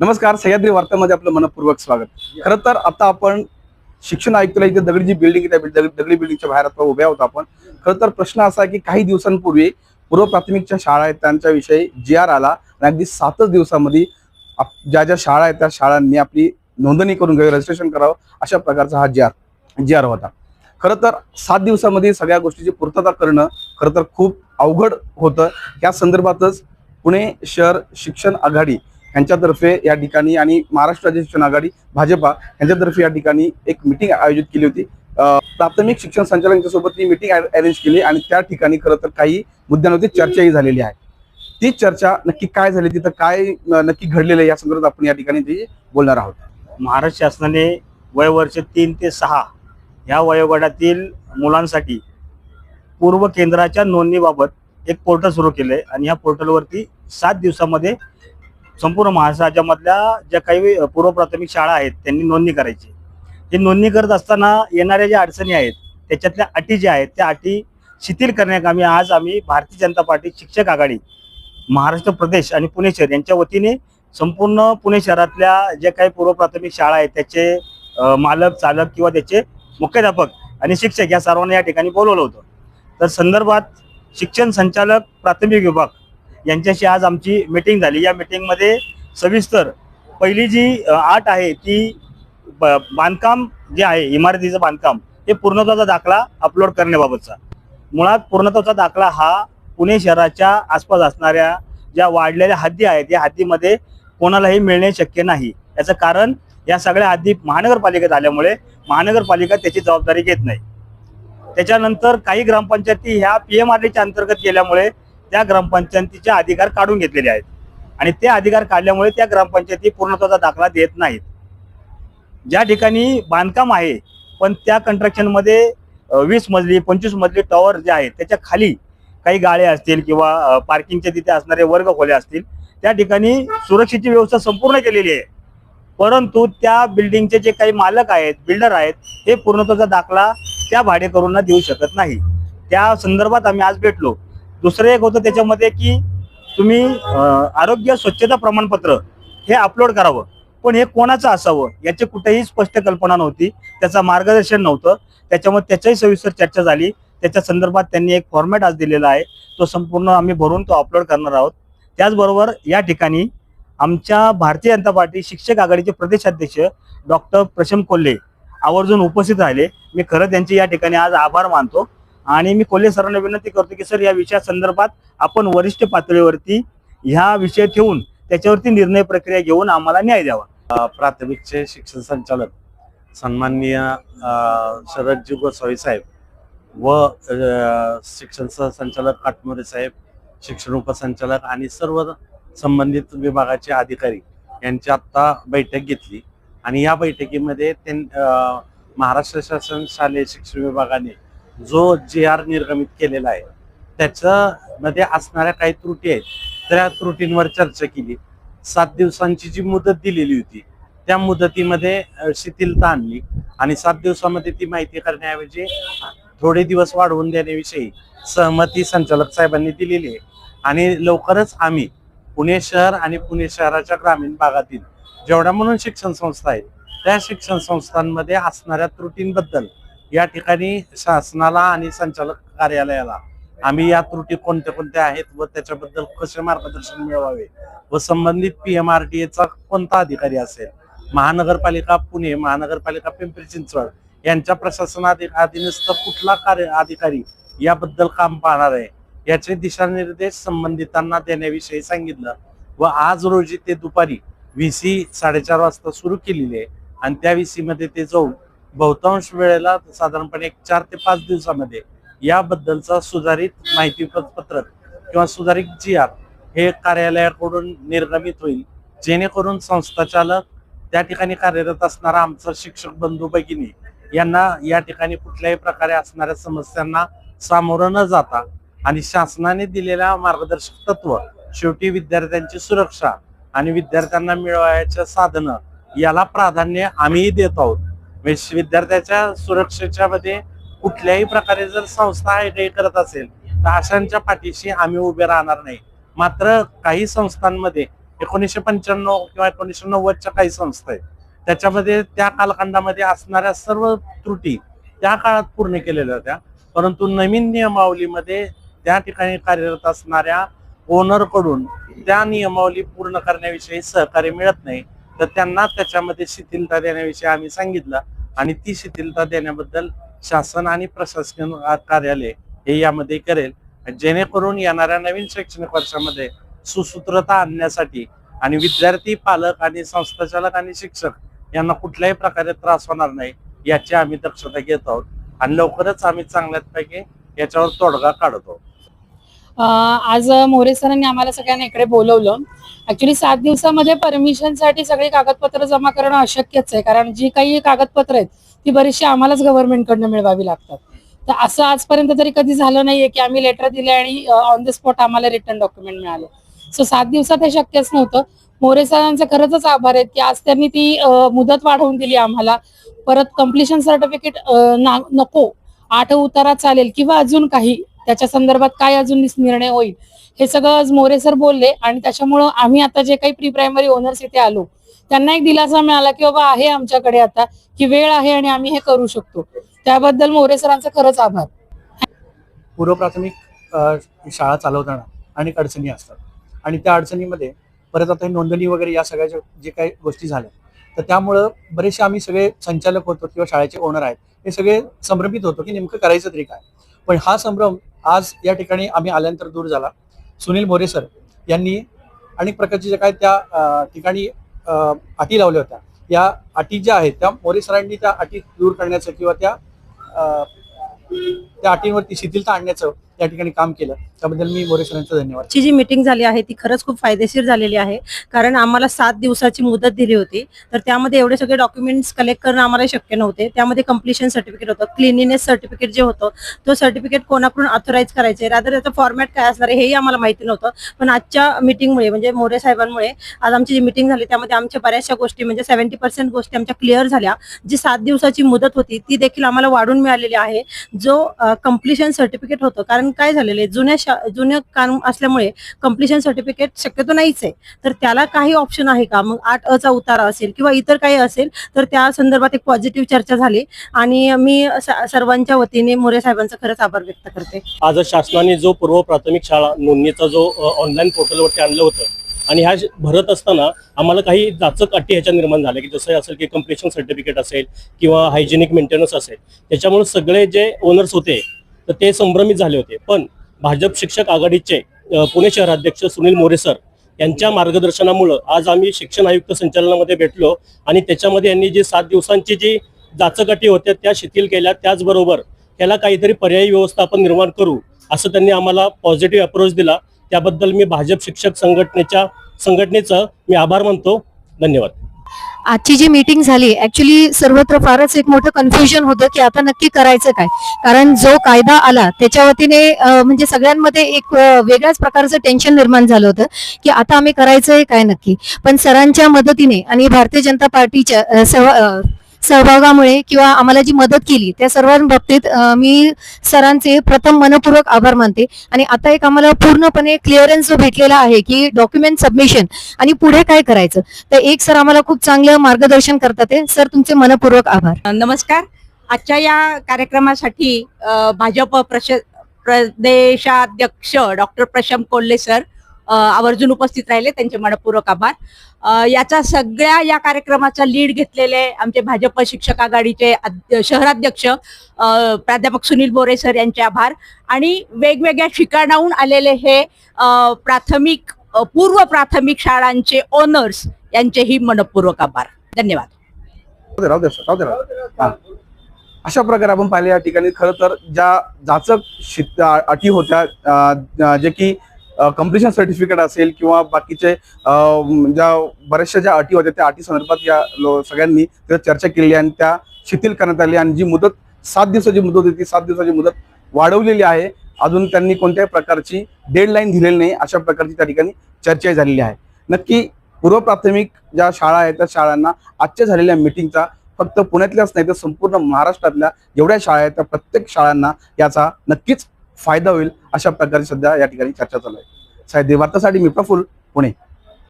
नमस्कार सह्याद्री वार्तामध्ये आपलं मनपूर्वक स्वागत. खरं तर आता आपण शिक्षण आयुक्तालय इथे दगडी जी बिल्डिंग आहे त्या दगडी बिल्डिंगच्या बाहेर आता उभ्या होतो आपण. खरं तर प्रश्न असा आहे की काही दिवसांपूर्वी पूर्व प्राथमिकच्या शाळा आहेत त्यांच्याविषयी जी आर आला आणि अगदी सातच दिवसामध्ये ज्या ज्या शाळा आहेत त्या शाळांनी आपली नोंदणी करून घ्यावी रजिस्ट्रेशन करावं अशा प्रकारचा हा जी आर जी आर होता. खरं तर सात दिवसामध्ये सगळ्या गोष्टीची पूर्तता करणं खरं तर खूप अवघड होतं. या संदर्भातच पुणे शहर शिक्षण आघाडी यांच्यातर्फे या ठिकाणी आणि महाराष्ट्र राज्य शिक्षण आघाडी भाजपा यांच्यातर्फे या ठिकाणी एक मिटिंग आयोजित केली होती. प्राथमिक शिक्षण संचालकांच्या सोबत ती मिटिंग अरेंज केली आणि त्या ठिकाणी खरं तर काही मुद्द्यांवरती चर्चाही झालेली आहे. ती चर्चा नक्की काय झाली तिथं काय नक्की घडलेलं आहे या संदर्भात आपण या ठिकाणी बोलणार आहोत. महाराष्ट्र शासनाने वयवर्ष तीन ते सहा ह्या वयोगटातील मुलांसाठी पूर्व केंद्राच्या नोंदणीबाबत एक पोर्टल सुरू केलंय आणि या पोर्टलवरती सात दिवसामध्ये संपूर्ण महाराष्ट्र राज्यामधल्या ज्या काही पूर्व प्राथमिक शाळा आहेत त्यांनी नोंदणी करायची. ही नोंदणी करत असताना येणाऱ्या ज्या अडचणी आहेत त्याच्यातल्या अटी ज्या आहेत त्या अटी शिथिल करण्याकामी आज आम्ही भारतीय जनता पार्टी शिक्षक आघाडी महाराष्ट्र प्रदेश आणि पुणे शहर यांच्या वतीने संपूर्ण पुणे शहरातल्या जे काही पूर्व प्राथमिक शाळा आहेत त्याचे मालक चालक किंवा त्याचे मुख्याध्यापक आणि शिक्षक या सर्वांना या ठिकाणी बोलवलं होतं. तर संदर्भात शिक्षण संचालक प्राथमिक विभाग यांच्याशी आज आमची मीटिंग झाली. या मीटिंगमध्ये सविस्तर पहिली जी आठ आट आहे ती बांधकाम जे आहे इमारतीचं बांधकाम हे पूर्णत्वाचा दाखला अपलोड करण्याबाबतचा. मुळात पूर्णत्वाचा दाखला हा पुणे शहराच्या आसपास असणाऱ्या ज्या वाढलेल्या हद्दी आहेत या हद्दीमध्ये कोणालाही मिळणे शक्य नाही. याचं कारण या सगळ्या हद्दी महानगरपालिकेत आल्यामुळे महानगरपालिका त्याची जबाबदारी घेत नाही. त्याच्यानंतर काही ग्रामपंचायती ह्या पी एम आर डीच्या अंतर्गत गेल्यामुळे त्या ग्रामपंचायतीचे अधिकार काढून घेतलेले आहेत. आणि ते अधिकार काढल्यामुळे त्या ग्रामपंचायती पूर्णत्वाचा दाखला देत नाहीत. ज्या ठिकाणी बांधकाम आहे पण त्या कंट्रक्शनमध्ये वीस मजली पंचवीस मजली टॉवर जे आहेत त्याच्याखाली काही गाळे असतील किंवा पार्किंगच्या तिथे असणारे वर्ग खोल्या असतील त्या ठिकाणी सुरक्षेची व्यवस्था संपूर्ण केलेली आहे. परंतु त्या बिल्डिंगचे जे काही मालक आहेत बिल्डर आहेत हे पूर्णत्वाचा दाखला त्या भाडेकरूंना देऊ शकत नाही. त्या संदर्भात आम्ही आज भेटलो. दुसरं एक होतं त्याच्यामध्ये की तुम्ही आरोग्य स्वच्छता प्रमाणपत्र हे अपलोड करावं. पण हे कोणाचं असावं याची कुठेही स्पष्ट कल्पना नव्हती. त्याचं मार्गदर्शन नव्हतं. त्याच्यामुळे त्याच्याही सविस्तर चर्चा झाली. त्याच्या संदर्भात त्यांनी एक फॉर्मॅट आज दिलेला आहे. तो संपूर्ण आम्ही भरून तो अपलोड करणार आहोत. त्याचबरोबर या ठिकाणी आमच्या भारतीय जनता पार्टी शिक्षक आघाडीचे प्रदेशाध्यक्ष डॉक्टर प्रशम कोल्हे आवर्जून उपस्थित राहिले. मी खरं त्यांचे या ठिकाणी आज आभार मानतो. आणि मी कोल्हे सरांना विनंती करतो की सर या विषया संदर्भात आपण वरिष्ठ पातळीवरती ह्या विषय ठेवून त्याच्यावरती निर्णय प्रक्रिया घेऊन आम्हाला न्याय द्यावा. प्राथमिकचे शिक्षण संचालक सन्माननीय शरदजी गोसावी साहेब व शिक्षण सहसंचालक काटमोरे साहेब शिक्षण उपसंचालक आणि सर्व संबंधित विभागाचे अधिकारी यांची आत्ता बैठक घेतली. आणि या बैठकीमध्ये त्यां महाराष्ट्र शासन शालेय शिक्षण विभागाने जो जे आर निर्गमित केलेला आहे त्याच्यामध्ये असणाऱ्या काही त्रुटी आहेत त्या त्रुटींवर चर्चा केली. सात दिवसांची जी मुदत दिलेली होती त्या मुदतीमध्ये शिथिलता आणली आणि सात दिवसामध्ये ती माहिती करण्याऐवजी थोडे दिवस वाढवून देण्याविषयी सहमती संचालक साहेबांनी दिलेली आहे. आणि लवकरच आम्ही पुणे शहर आणि पुणे शहराच्या ग्रामीण भागातील जेवढ्या म्हणून शिक्षण संस्था आहेत त्या शिक्षण संस्थांमध्ये असणाऱ्या त्रुटींबद्दल या ठिकाणी शासनाला आणि संचालक कार्यालयाला आम्ही या त्रुटी कोणत्या कोणत्या आहेत व त्याच्याबद्दल कसे मार्गदर्शन मिळवावे व संबंधित पी एम आर टी एचा कोणता अधिकारी असेल? महानगरपालिका पुणे महानगरपालिका पिंपरी चिंचवड यांच्या प्रशासनात अधीनस्थ कुठला कार्य अधिकारी याबद्दल काम पाहणार आहे? याचे दिशानिर्देश संबंधितांना देण्याविषयी सांगितलं व आज रोजी ते दुपारी व्ही सी साडेचार वाजता सुरू केलेली आहे. आणि त्या व्ही सी मध्ये ते जाऊन बहुतांश वेळेला साधारणपणे एक चार ते पाच दिवसामध्ये याबद्दलचा सुधारित माहिती पत्रक किंवा सुधारित जी आर हे कार्यालयाकडून निर्गमित होईल. जेणेकरून संस्था चालक त्या ठिकाणी कार्यरत असणारा आमचा शिक्षक बंधू भगिनी यांना या ठिकाणी कुठल्याही प्रकारे असणाऱ्या समस्यांना सामोरं न जाता आणि शासनाने दिलेल्या मार्गदर्शक तत्व शेवटी विद्यार्थ्यांची सुरक्षा आणि विद्यार्थ्यांना मिळवायच्या साधनं याला प्राधान्य आम्हीही देत आहोत. विद्यार्थ्याच्या सुरक्षेच्या मध्ये कुठल्याही प्रकारे जर संस्था हे काही करत असेल तर अशांच्या पाठीशी आम्ही उभे राहणार नाही. मात्र काही संस्थांमध्ये एकोणीसशे पंच्याण्णव किंवा एकोणीसशे नव्वदच्या काही संस्था आहेत त्याच्यामध्ये त्या कालखंडामध्ये असणाऱ्या सर्व त्रुटी त्या काळात पूर्ण केलेल्या होत्या. परंतु नवीन नियमावलीमध्ये त्या ठिकाणी कार्यरत असणाऱ्या ओनरकडून त्या नियमावली पूर्ण करण्याविषयी सहकार्य मिळत नाही. तर त्यांना त्याच्यामध्ये शिथिलता देण्याविषयी आम्ही सांगितलं. आणि ती शिथिलता देण्याबद्दल शासन आणि प्रशासन कार्यालय हे यामध्ये करेल. जेणेकरून येणाऱ्या नवीन शैक्षणिक वर्षामध्ये सुसूत्रता आणण्यासाठी आणि विद्यार्थी पालक आणि संस्थाचालक आणि शिक्षक यांना कुठल्याही प्रकारे त्रास होणार नाही याची आम्ही दक्षता घेत आहोत. आणि लवकरच आम्ही चांगल्यापैकी याच्यावर तोडगा काढतो. आज मोरे सरांनी आम्हाला सगळ्यांना इकडे बोलवलं. ऍक्च्युली सात दिवसामध्ये परमिशनसाठी सगळी कागदपत्र जमा करणं अशक्यच आहे. कारण जी काही कागदपत्र आहेत ती बरीचशी आम्हालाच गव्हर्नमेंटकडनं मिळवावी लागतात. तर असं आजपर्यंत तरी कधी झालं नाहीये की आम्ही लेटर दिले आणि ऑन द स्पॉट आम्हाला रिटर्न डॉक्युमेंट मिळाले. सो सात दिवसात हे शक्यच नव्हतं. मोरे सरांचे खरंच आभार आहेत की आज त्यांनी ती मुदत वाढवून दिली आम्हाला. परत कम्प्लिशन सर्टिफिकेट नको. आठ उतारा चालेल किंवा अजून काही. त्याच्या संदर्भात काय अजून निर्णय होईल? हे सगळं आज मोरे सर बोलले आणि त्याच्यामुळं आम्ही आता जे काही प्री प्रायमरी ओनर्स इथे आलो त्यांना एक दिलासा मिळाला की बाबा आहे आमच्याकडे आता की वेळ आहे आणि आम्ही हे करू शकतो. त्याबद्दल मोरे सरांचा खरंच आभार. पूर्व प्राथमिक शाळा चालवताना अनेक अडचणी असतात. आणि त्या अडचणीमध्ये परत आता नोंदणी वगैरे या सगळ्या जे काही गोष्टी झाल्या तर त्यामुळं बरेचसे आम्ही सगळे संचालक होतो किंवा शाळेचे ओनर आहेत हे सगळे संभ्रमित होतो की नेमकं करायचं तरी काय? पण हा संभ्रम आज या ठिकाणी आम्ही आल्यानंतर दूर झाला. सुनील मोरे सर यांनी अनेक प्रकारचे ज्या काय त्या ठिकाणी अटी लावल्या होत्या. या अटी ज्या आहेत त्या मोरे सरांनी त्या अटी दूर करण्याचं किंवा त्या त्या अटींवरती शिथिलता आणण्याचं या ठिकाणी काम केलं. त्याबद्दल मी मोरेश्वरांचं धन्यवाद. ची जी मीटिंग झाली आहे ती खरंच खूप फायदेशीर झालेली आहे. कारण आम्हाला सात दिवसाची मुदत दिली होती. तर त्यामध्ये एवढे सगळे डॉक्युमेंट्स कलेक्ट करणं आम्हाला शक्य नव्हते. त्यामध्ये कम्प्लिशन सर्टिफिकेट होतं. क्लिनिनेस सर्टिफिकेट जे होतं तो सर्टिफिकेट कोणाकडून ऑथोराईज करायचे? रादर त्याचं फॉर्मॅट काय असणार आहे हेही आम्हाला माहिती नव्हतं. पण आजच्या मीटिंगमुळे म्हणजे मोरे साहेबांमुळे आज आमची जी मीटिंग झाली त्यामध्ये आमच्या बऱ्याचशा गोष्टी म्हणजे सेव्हन्टी पर्सेंट गोष्टी आमच्या क्लिअर झाल्या. जी सात दिवसाची मुदत होती ती देखील आम्हाला वाढून मिळालेली आहे. जो कम्प्लिशन सर्टिफिकेट होतं. कारण काय झालेलं आहे जुन्या शा- काम असल्यामुळे कम्प्लिशन सर्टिफिकेट शक्यतो नाहीच आहे. तर त्याला काही ऑप्शन आहे का? मग आठ अचा उतारा असेल किंवा इतर काही असेल तर त्या संदर्भात एक पॉझिटिव्ह चर्चा झाली. आणि मी सर्वांच्या वतीने मोरे साहेबांचा खरंच आभार व्यक्त करते. आज शासनाने जो पूर्व प्राथमिक शाळा नोंदणीचा जो ऑनलाईन पोर्टलवरती आणलं होतं आणि ह्या भरत असताना आम्हाला काही जाचक अटी ह्याच्या निर्माण झाल्या की जसं असेल की कम्प्लिशन सर्टिफिकेट असेल किंवा हायजेनिक मेंटेनन्स असेल. त्याच्यामुळे सगळे जे ओनर्स होते तर ते संभ्रमित झाले होते. पण भाजप शिक्षक आघाडीचे पुणे शहराध्यक्ष सुनील मोरे सर यांच्या मार्गदर्शनामुळं आज आम्ही शिक्षण आयुक्त संचालनामध्ये भेटलो आणि त्याच्यामध्ये यांनी जी सात दिवसांची जी जाचकाठी होत्या त्या शिथिल केल्या. त्याचबरोबर त्याला काहीतरी पर्यायी व्यवस्था आपण निर्माण करू असं त्यांनी आम्हाला पॉझिटिव्ह अप्रोच दिला. त्याबद्दल मी भाजप शिक्षक संघटनेच्या संघटनेचं मी आभार मानतो. धन्यवाद. आजची जी मीटिंग झाली ऍक्च्युली सर्वत्र फारच एक मोठं कन्फ्युजन होतं की आता नक्की करायचं काय? कारण जो कायदा आला त्याच्या वतीने म्हणजे सगळ्यांमध्ये एक वेगळ्याच प्रकारचं टेन्शन निर्माण झालं होतं की आता आम्ही करायचंय काय नक्की? पण सरांच्या मदतीने आणि भारतीय जनता पार्टीच्या सहभागामुळे किंवा आम्हाला जी मदत केली त्या सर्वांबाबतीत मी सरांचे प्रथम मनपूर्वक आभार मानते. आणि आता एक आम्हाला पूर्णपणे क्लिअरन्स जो भेटलेला आहे की डॉक्युमेंट सबमिशन आणि पुढे काय करायचं तर एक सर आम्हाला खूप चांगलं मार्गदर्शन करतात सर तुमचे मनपूर्वक आभार. नमस्कार. आजच्या या कार्यक्रमासाठी भाजप प्रश प्रदेशाध्यक्ष डॉक्टर प्रशांत कोल्हे सर आवर्जून उपस्थित राहिले. त्यांचे मनपूर्वक आभार. याचा सगळ्या या कार्यक्रमाचा लीड घेतलेले आमचे भाजप शिक्षक आघाडीचे शहराध्यक्ष प्राध्यापक सुनील बोरे सर यांचे आभार. आणि वेगवेगळ्या ठिकाणाहून आलेले हे प्राथमिक पूर्व प्राथमिक शाळांचे ओनर्स यांचेही मनपूर्वक आभार. धन्यवाद. दे अशा प्रकारे आपण पाहिले या ठिकाणी खरं तर ज्या जाचक अटी होत्या जे की कम्प्लिशन सर्टिफिकेट असेल किंवा बाकीचे ज्या बऱ्याचशा ज्या अटी होत्या त्या अटी संदर्भात या लो- सगळ्यांनी त्या चर्चा केली आणि त्या शिथिल करण्यात आली आणि जी मुदत सात दिवसाची मुदत होती ती सात दिवसाची मुदत वाढवलेली आहे. अजून त्यांनी कोणत्याही प्रकारची डेडलाईन दिलेली नाही अशा प्रकारची त्या ठिकाणी चर्चा झालेली आहे. नक्की पूर्व प्राथमिक ज्या शाळा आहेत त्या शाळांना आजच्या झालेल्या मिटिंगचा फक्त पुण्यातल्याच नाही तर संपूर्ण महाराष्ट्रातल्या जेवढ्या शाळा आहेत त्या प्रत्येक शाळांना याचा नक्कीच फायदा होईल अशा प्रकारे सध्या या ठिकाणी चर्चा चालू आहे. साहेब वार्तासाठी मी प्रफुल पुणे.